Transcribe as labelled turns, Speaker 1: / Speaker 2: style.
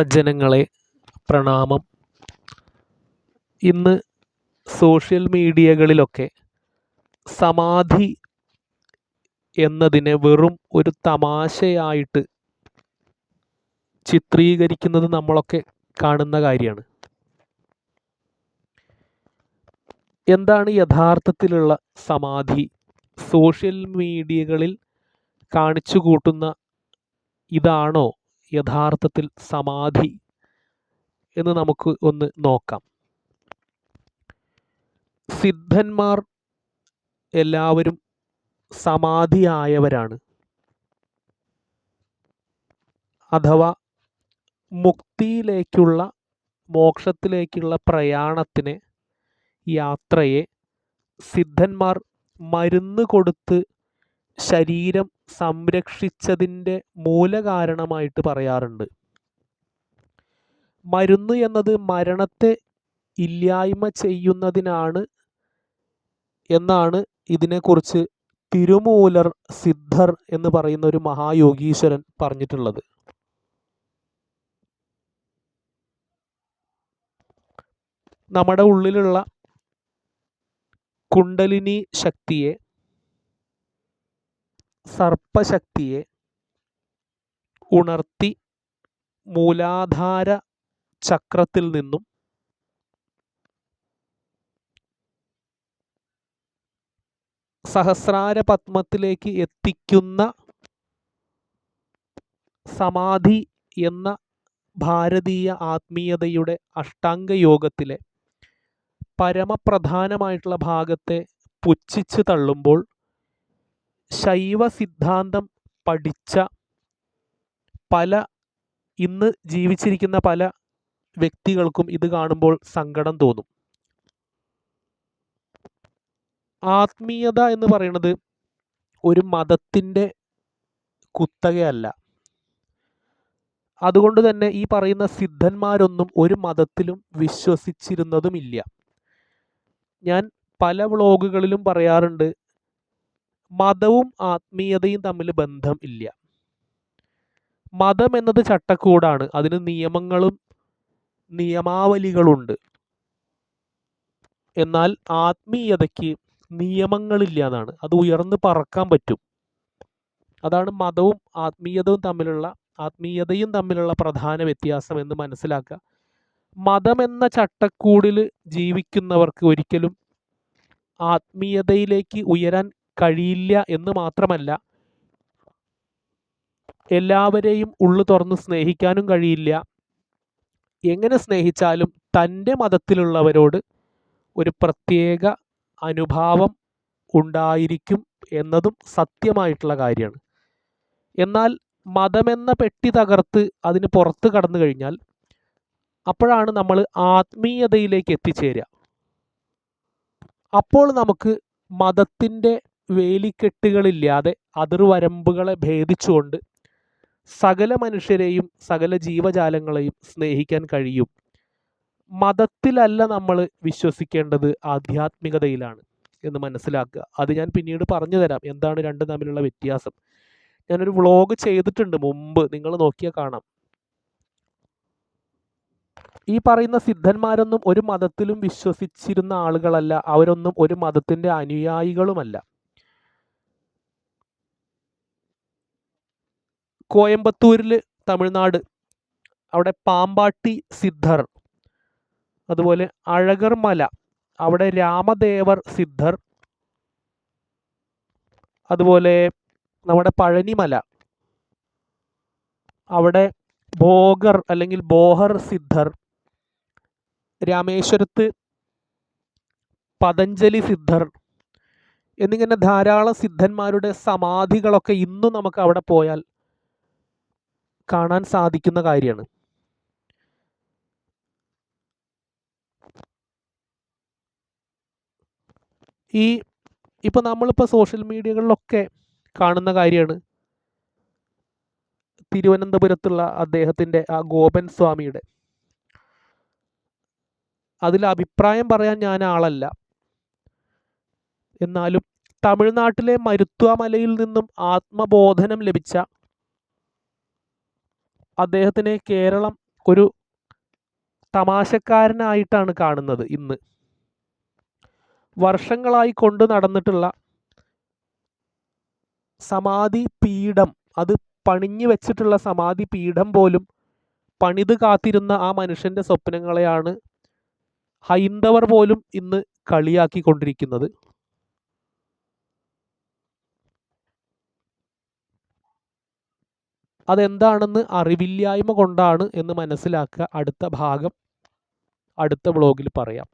Speaker 1: സജ്ജനങ്ങളെ പ്രണാമം. ഇന്ന് സോഷ്യൽ മീഡിയകളിലൊക്കെ സമാധി എന്നതിനെ വെറും ഒരു തമാശയായിട്ട് ചിത്രീകരിക്കുന്നത് നമ്മളൊക്കെ കാണുന്ന കാര്യമാണ്. എന്താണ് യഥാർത്ഥത്തിലുള്ള സമാധി? സോഷ്യൽ മീഡിയകളിൽ കാണിച്ചു കൂട്ടുന്ന ഇതാണോ യഥാർത്ഥത്തിൽ സമാധി എന്ന് നമുക്ക് ഒന്ന് നോക്കാം. സിദ്ധന്മാർ എല്ലാവരും സമാധിയായവരാണ്. അഥവാ മുക്തിയിലേക്കുള്ള മോക്ഷത്തിലേക്കുള്ള പ്രയാണത്തിനെ യാത്രയെ സിദ്ധന്മാർ മരുന്ന് കൊടുത്ത് ശരീരം സംരക്ഷിച്ചതിന്റെ മൂലകാരണമായിട്ട് പറയാറുണ്ട്. മരുന്ന് എന്നത് മരണത്തെ ഇല്ലായ്മ ചെയ്യുന്നതിനാണ് എന്നാണ് ഇതിനെക്കുറിച്ച് തിരുമൂലർ സിദ്ധർ എന്ന് പറയുന്ന ഒരു മഹായോഗീശ്വരൻ പറഞ്ഞിട്ടുള്ളത്. നമ്മുടെ ഉള്ളിലുള്ള കുണ്ടലിനി ശക്തിയെ സർപ്പശക്തിയെ ഉണർത്തി മൂലാധാര ചക്രത്തിൽ നിന്നും സഹസ്രാര പത്മത്തിലേക്ക് എത്തിക്കുന്ന സമാധി എന്ന ഭാരതീയ ആത്മീയതയുടെ അഷ്ടാംഗ യോഗത്തിലെ പരമപ്രധാനമായിട്ടുള്ള ഭാഗത്തെ പുച്ഛിച്ച് തള്ളുമ്പോൾ ശൈവ സിദ്ധാന്തം പഠിച്ച പല ഇന്ന് ജീവിച്ചിരിക്കുന്ന പല വ്യക്തികൾക്കും ഇത് കാണുമ്പോൾ സങ്കടം തോന്നും. ആത്മീയത എന്ന് പറയുന്നത് ഒരു മതത്തിന്റെ കുത്തകയല്ല. അതുകൊണ്ട് തന്നെ ഈ പറയുന്ന സിദ്ധന്മാരൊന്നും ഒരു മതത്തിലും വിശ്വസിച്ചിരുന്നതുമില്ല. ഞാൻ പല വ്ളോഗുകളിലും പറയാറുണ്ട് മതവും ആത്മീയതയും തമ്മിൽ ബന്ധം ഇല്ല. മതം എന്നത് ചട്ടക്കൂടാണ്. അതിന് നിയമങ്ങളും നിയമാവലികളുണ്ട്. എന്നാൽ ആത്മീയതയ്ക്ക് നിയമങ്ങളില്ല എന്നാണ്. അത് ഉയർന്നു പറക്കാൻ പറ്റും. അതാണ് മതവും ആത്മീയതയും തമ്മിലുള്ള ആത്മീയതയും തമ്മിലുള്ള പ്രധാന വ്യത്യാസം എന്ന് മനസ്സിലാക്കുക. മതം എന്ന ചട്ടക്കൂടിൽ ജീവിക്കുന്നവർക്ക് ഒരിക്കലും ആത്മീയതയിലേക്ക് ഉയരാൻ കഴിയില്ല എന്ന് മാത്രമല്ല എല്ലാവരെയും ഉള്ളു തുറന്ന് സ്നേഹിക്കാനും കഴിയില്ല. എങ്ങനെ സ്നേഹിച്ചാലും തന്റെ മതത്തിലുള്ളവരോട് ഒരു പ്രത്യേക അനുഭാവം ഉണ്ടായിരിക്കും എന്നതും സത്യമായിട്ടുള്ള കാര്യമാണ്. എന്നാൽ മതമെന്ന പെട്ടി തകർത്ത് അതിന് പുറത്ത് കടന്നു കഴിഞ്ഞാൽ അപ്പോഴാണ് നമ്മൾ ആത്മീയതയിലേക്ക് എത്തിച്ചേരുക. അപ്പോൾ നമുക്ക് മതത്തിന്റെ വേലിക്കെട്ടുകളില്ലാതെ അതിർവരമ്പുകളെ ഭേദിച്ചുകൊണ്ട് സകല മനുഷ്യരെയും സകല ജീവജാലങ്ങളെയും സ്നേഹിക്കാൻ കഴിയും. മതത്തിലല്ല നമ്മൾ വിശ്വസിക്കേണ്ടത് ആധ്യാത്മികതയിലാണ് എന്ന് മനസ്സിലാക്കുക. അത് ഞാൻ പിന്നീട് പറഞ്ഞു തരാം എന്താണ് രണ്ടും തമ്മിലുള്ള വ്യത്യാസം. ഞാനൊരു വ്ളോഗ് ചെയ്തിട്ടുണ്ട് മുമ്പ്. നിങ്ങൾ നോക്കിയാൽ കാണാം. ഈ പറയുന്ന സിദ്ധന്മാരൊന്നും ഒരു മതത്തിലും വിശ്വസിച്ചിരുന്ന ആളുകളല്ല. അവരൊന്നും ഒരു മതത്തിന്റെ അനുയായികളുമല്ല. കോയമ്പത്തൂരിൽ തമിഴ്നാട് അവിടെ പാമ്പാട്ടി സിദ്ധർ അതുപോലെ അഴകർ മല അവിടെ രാമദേവർ സിദ്ധർ അതുപോലെ നമ്മുടെ പഴനിമല അവിടെ ഭോഗർ അല്ലെങ്കിൽ ബോഹർ സിദ്ധർ രാമേശ്വരത്ത് പതഞ്ജലി സിദ്ധർ എന്നിങ്ങനെ ധാരാളം സിദ്ധന്മാരുടെ സമാധികളൊക്കെ ഇന്നും നമുക്ക് അവിടെ പോയാൽ കാണാൻ സാധിക്കുന്ന കാര്യമാണ്. ഈ ഇപ്പം നമ്മളിപ്പോൾ സോഷ്യൽ മീഡിയകളിലൊക്കെ കാണുന്ന കാര്യമാണ്. തിരുവനന്തപുരത്തുള്ള അദ്ദേഹത്തിന്റെ ആ ഗോപൻ സ്വാമിയുടെ. അതിൽ അഭിപ്രായം പറയാൻ ഞാൻ ആളല്ല. എന്നാലും തമിഴ്നാട്ടിലെ മരുത്വ മലയിൽ നിന്നും ആത്മബോധനം ലഭിച്ച അദ്ദേഹത്തിനെ കേരളം ഒരു തമാശക്കാരനായിട്ടാണ് കാണുന്നത് ഇന്ന്. വർഷങ്ങളായി കൊണ്ട് നടന്നിട്ടുള്ള സമാധി പീഠം അത് പണിഞ്ഞു വെച്ചിട്ടുള്ള സമാധി പീഠം പോലും പണിത് കാത്തിരുന്ന ആ മനുഷ്യന്റെ സ്വപ്നങ്ങളെയാണ് ഹൈന്ദവർ പോലും ഇന്ന് കളിയാക്കിക്കൊണ്ടിരിക്കുന്നത്. അതെന്താണെന്ന് അറിവില്ലായ്മ കൊണ്ടാണ് എന്ന് മനസ്സിലാക്കുക അടുത്ത ഭാഗം അടുത്ത വ്ളോഗിൽ പറയാം.